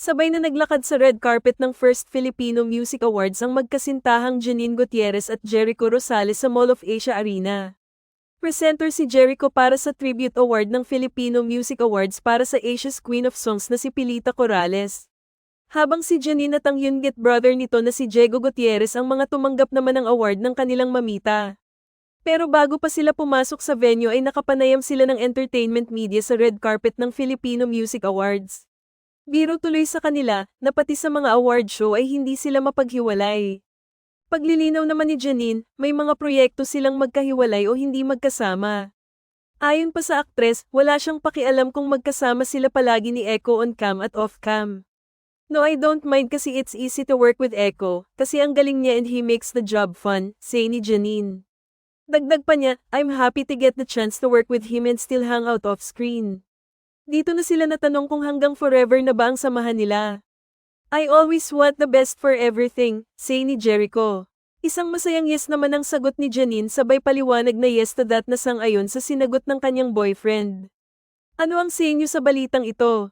Sabay na naglakad sa red carpet ng First Filipino Music Awards ang magkasintahang Janine Gutierrez at Jericho Rosales sa Mall of Asia Arena. Presenter si Jericho para sa Tribute Award ng Filipino Music Awards para sa Asia's Queen of Songs na si Pilita Corrales. Habang si Janine at ang Yungit brother nito na si Diego Gutierrez ang mga tumanggap naman ng award ng kanilang mamita. Pero bago pa sila pumasok sa venue ay nakapanayam sila ng entertainment media sa red carpet ng Filipino Music Awards. Biro tuloy sa kanila na pati sa mga award show ay hindi sila mapaghiwalay. Paglilinaw naman ni Janine, may mga proyekto silang magkahiwalay o hindi magkasama. Ayon pa sa aktres, wala siyang pakialam kung magkasama sila palagi ni Echo on cam at off cam. No I don't mind kasi it's easy to work with Echo, kasi ang galing niya and he makes the job fun, say ni Janine. Dagdag pa niya, I'm happy to get the chance to work with him and still hang out off screen. Dito na sila natanong kung hanggang forever na ba ang samahan nila. I always want the best for everything, say ni Jericho. Isang masayang yes naman ang sagot ni Janine sabay paliwanag na yes to that na sang-ayon sa sinagot ng kanyang boyfriend. Ano ang say sa balitang ito?